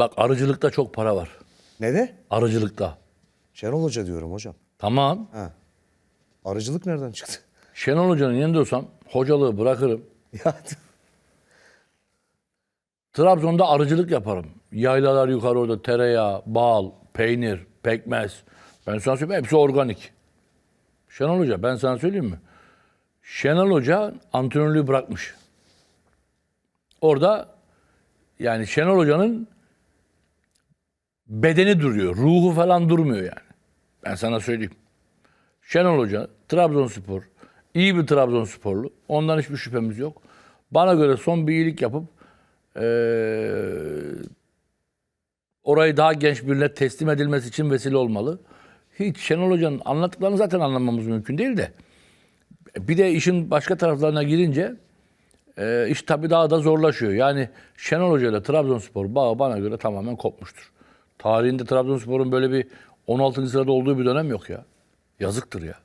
Bak arıcılıkta çok para var. Ne de? Arıcılıkta. Şenol Hoca diyorum hocam. Tamam. Ha. Arıcılık nereden çıktı? Şenol Hoca'nın yanında olsam hocalığı bırakırım. ya Trabzon'da arıcılık yaparım. Yaylalar yukarı orada tereyağı, bal, peynir, pekmez. Ben sana söyleyeyim hepsi organik. Şenol Hoca ben sana söyleyeyim mi? Şenol Hoca antrenörlüğü bırakmış. Orada yani Şenol Hoca'nın bedeni duruyor. Ruhu falan durmuyor yani. Ben sana söyleyeyim. Şenol Hoca, Trabzonspor, iyi bir Trabzonsporlu. Ondan hiçbir şüphemiz yok. Bana göre son bir iyilik yapıp eee, orayı daha genç birine teslim edilmesi için vesile olmalı. Hiç Şenol Hoca'nın anlattıklarını zaten anlamamız mümkün değil de. Bir de işin başka taraflarına girince e, iş tabii daha da zorlaşıyor. Yani Şenol Hoca ile Trabzonspor bağı bana göre tamamen kopmuştur. Tarihinde Trabzonspor'un böyle bir 16. sırada olduğu bir dönem yok ya. Yazıktır ya.